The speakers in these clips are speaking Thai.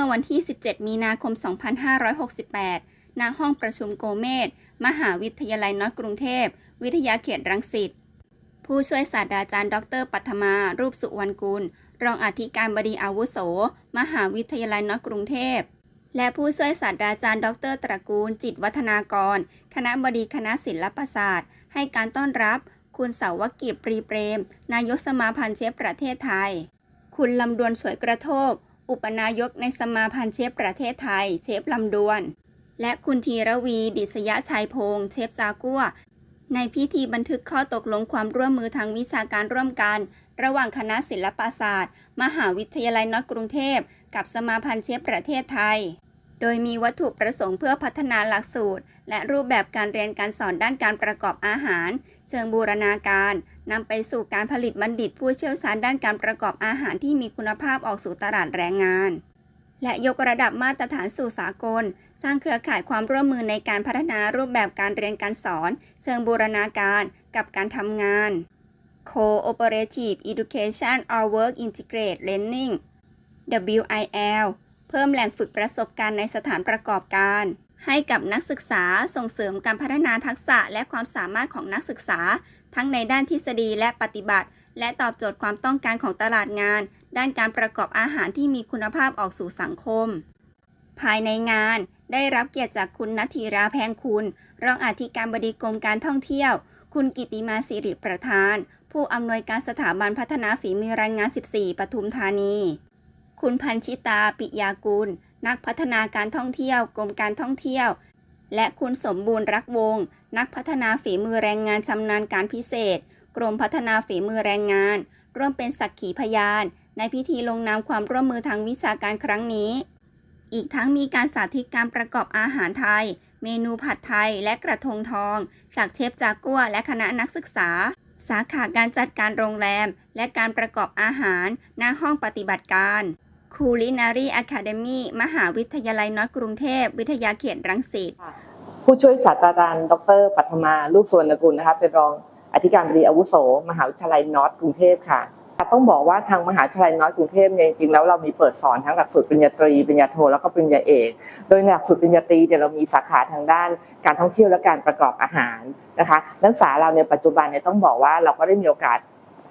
อวันที่ 17 มีนาคม 2568 ณ ห้องประชุมโกเมศมหาวิทยาลัยนอตกรุงเทพ วิทยาเขตรังสิต ผู้ช่วยศาสตราจารย์ ดร ปัทมา รูปสุวรรณกุล รองอธิการบดีอาวุโส มหาวิทยาลัยนอตกรุงเทพ และผู้ช่วยศาสตราจารย์ ดร ตระกูล จิตวัฒนากร คณะบดีคณะศิลปศาสตร์ ให้การต้อนรับ คุณเสาวกิจปรีเปรม นายกสมาพันธ์เชฟประเทศไทย คุณลำดวนสวยกระโทก อุปนายกในสมาพันธ์เชฟประเทศไทย เชฟลำดวน และคุณธีรวี ดิษยชัยพงษ์เชฟจากัวในพิธีบันทึกข้อตกลงความร่วมมือทางวิชาการร่วมกัน ระหว่างคณะศิลปศาสตร์ มหาวิทยาลัยนอตกรุงเทพ กับสมาพันธ์เชฟประเทศไทย โดยมีวัตถุประสงค์เพื่อพัฒนาหลักสูตร และรูปแบบการเรียนการสอนด้านการประกอบอาหาร เชิงบูรณาการนำไปสู่การผลิตบัณฑิตผู้เชี่ยวชาญด้านการประกอบอาหารที่มีคุณภาพออกสู่ตลาดแรงงาน และยกระดับมาตรฐานสู่สากล สร้างเครือข่ายความร่วมมือในการพัฒนารูปแบบการเรียนการสอน เชิงบูรณาการกับการทำงาน Cooperative Education or Work Integrated Learning WIL เพิ่มแหล่งฝึกประสบการณ์ในสถานประกอบการ ให้กับนักศึกษาส่งเสริมการพัฒนาทักษะและความสามารถของนักศึกษา ทั้งในด้านทฤษฎีและปฏิบัติ และตอบโจทย์ความต้องการของตลาดงาน ด้านการประกอบอาหารที่มีคุณภาพออกสู่สังคม ภายในงานได้รับเกียรติจากคุณนัทธีราแพงคุณ รองอธิการบดีกรมการท่องเที่ยว คุณกิติมาสิริประธาน ผู้อำนวยการสถาบันพัฒนาฝีมือแรงงาน 14 ปทุมธานี คุณพันชิตาปิยากุล นักพัฒนาการท่องเที่ยวกรมการท่องเที่ยว และคุณสมบูรณ์รักวงศ์นักพัฒนาฝีมือแรงงานชำนาญการพิเศษ กรมพัฒนาฝีมือแรงงาน ร่วมเป็นสักขีพยาน ในพิธีลงนามความร่วมมือทางวิชาการครั้งนี้ อีกทั้งมีการสาธิตการประกอบอาหารไทย เมนูผัดไทยและกระทงทอง จากเชฟจากัวและคณะนักศึกษาสาขาการจัดการโรงแรม และการประกอบอาหารณห้องปฏิบัติการ Culinary Academy มหาวิทยาลัยนอตกรุงเทพ วิทยาเขตรังสิตผู้ช่วยศาสตราจารย์ดรปัทมาลูกสวนกุลนะคะเป็นรองอธิการบดีอาวุโส มหาวิทยาลัยนอร์ทกรุงเทพค่ะต้องบอกว่าทางมหาวิทยาลัยนอร์ทกรุงเทพเนี่ยจริงๆแล้วเรามีเปิดสอนทั้งหลักสูตรปริญญาตรีปริญญาโทแล้วก็ปริญญาเอก โดยหลักสูตรปริญญาตรีเนี่ยเรามีสาขาทางด้านการท่องเที่ยวและการประกอบอาหารนะคะนักศึกษาเราในยปัจจุบันเนี่ยต้องบอกว่าเราก็ได้มีโอกาส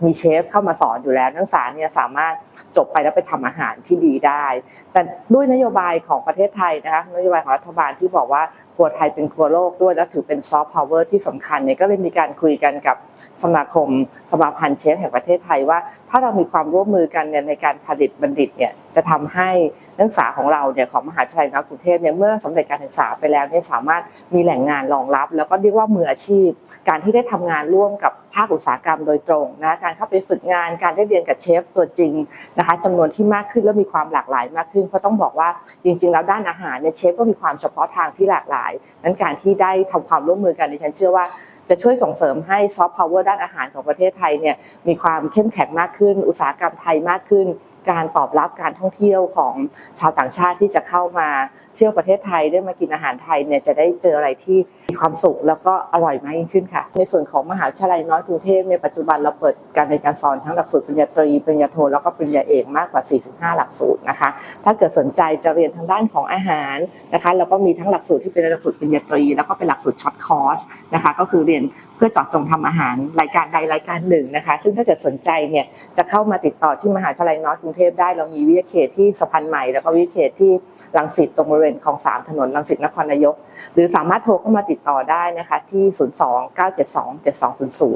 มีเชฟเข้ามาสอนอยู่แล้ว นักศึกษาเนี่ยสามารถจบไปแล้วไปทำอาหารที่ดีได้ แต่ด้วยนโยบายของประเทศไทยนะคะนโยบายของรัฐบาลที่บอกว่าครัวไทยเป็นครัวโลกด้วย และถือเป็นซอฟต์พาวเวอร์ที่สำคัญเนี่ยก็เลยมีการคุยกันกับสมาคมสมาพันธ์เชฟแห่งประเทศไทยว่า ถ้าเรามีความร่วมมือกันเนี่ยในการผลิตบัณฑิตเนี่ยจะทำให้นักศึกษาของเราเนี่ยของมหาวิทยาลัยนกรุงเทพเนี่ยเมื่อสำเร็จการศึกษาไปแล้วเนี่ยสามารถมีแหล่งงานรองรับ แล้วก็เรียกว่ามืออาชีพ การที่ได้ทำงานร่วมกับภาคอุตสาหกรรมโดยตรงนะการเข้าไปฝึกงานการได้เรียนกับเชฟตัวจริงนะคะจำนวนที่มากขึ้นและมีความหลากหลายมากขึ้นเพราะต้องบอกว่าจริง ๆ แล้วด้านอาหารเนี่ยเชฟก็มีความเฉพาะทางที่หลากหลาย นั้นการที่ได้ทำความร่วมมือกันดิฉันเชื่อว่า จะช่วยส่งเสริมให้ซอฟต์พาวเวอร์ด้านอาหารของประเทศไทยเนี่ยมีความเข้มแข็งมากขึ้น อุตสาหกรรมไทยมากขึ้น การตอบรับการท่องเที่ยวของชาวต่างชาติที่จะเข้ามาเที่ยวประเทศไทยได้มากินอาหารไทยเนี่ยจะได้เจออะไรที่มีความสุขแล้วก็อร่อยมากยิ่งขึ้นค่ะ ในส่วนของมหาวิทยาลัยน้อยกรุงเทพในยปัจจุบันเราเปิดการเรียนการสอนทั้งหลักสูตรปริญญาตรี ปริญญาโทแล้วก็ปริญญาเอกมากกว่า 45 หลักสูตรนะคะ ถ้าเกิดสนใจจะเรียนทางด้านของอาหารนะคะแล้วก็มีทั้งหลักสูตรที่เป็นหลักสูตรปริญญาตรี แล้วก็เป็นหลักสูตรช็อตคอร์สนะคะก็คือเรียนเพื่อเจาะจงทำอาหารรายการใดรายการหนึ่งนะคะ ซึ่งถ้าเกิดสนใจเนี่ยจะเข้ามาติดต่อที่มหาวิทยาลัยนอร์ทกรุงเทพได้เรามีวิทยาเขตที่สะพานใหม่แล้วก็วิทยาเขตที่รังสิตตรงบริเวณของสามถนนรังสิตนครนายก หรือสามารถโทรเข้ามาติดต่อได้นะคะที่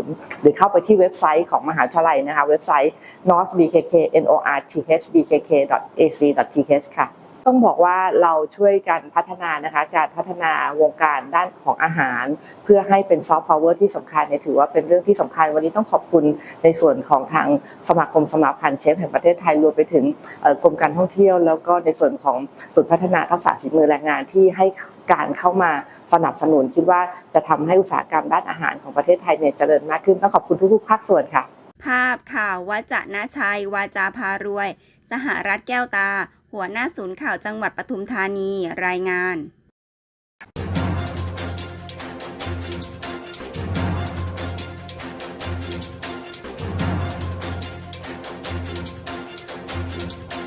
02-972-7200 หรือเข้าไปที่เว็บไซต์ของมหาวิทยาลัยนะคะเว็บไซต์ northbkk northbkk ac th ค่ะ ต้องบอกว่าเราช่วยกันพัฒนานะคะ การพัฒนาวงการด้านของอาหาร เพื่อให้เป็นซอฟต์พาวเวอร์ที่สำคัญเนี่ยถือว่าเป็นเรื่องที่สำคัญ วันนี้ต้องขอบคุณในส่วนของทางสมาคมสมาพันธ์เชฟแห่งประเทศไทยรวมไปถึงกรมการท่องเที่ยว แล้วก็ในส่วนของศูนย์พัฒนาทักษะฝีมือแรงงานที่ให้การเข้ามาสนับสนุนคิดว่าจะทำให้อุตสาหกรรมด้านอาหารของประเทศไทยเนี่ยเจริญมากขึ้นต้องขอบคุณทุกๆภาคส่วนค่ะ ภาพข่าววัจนาชัยวาจาพารวย สหรัฐแก้วตา หัวหน้าศูนย์ข่าวจังหวัดปทุมธานีรายงาน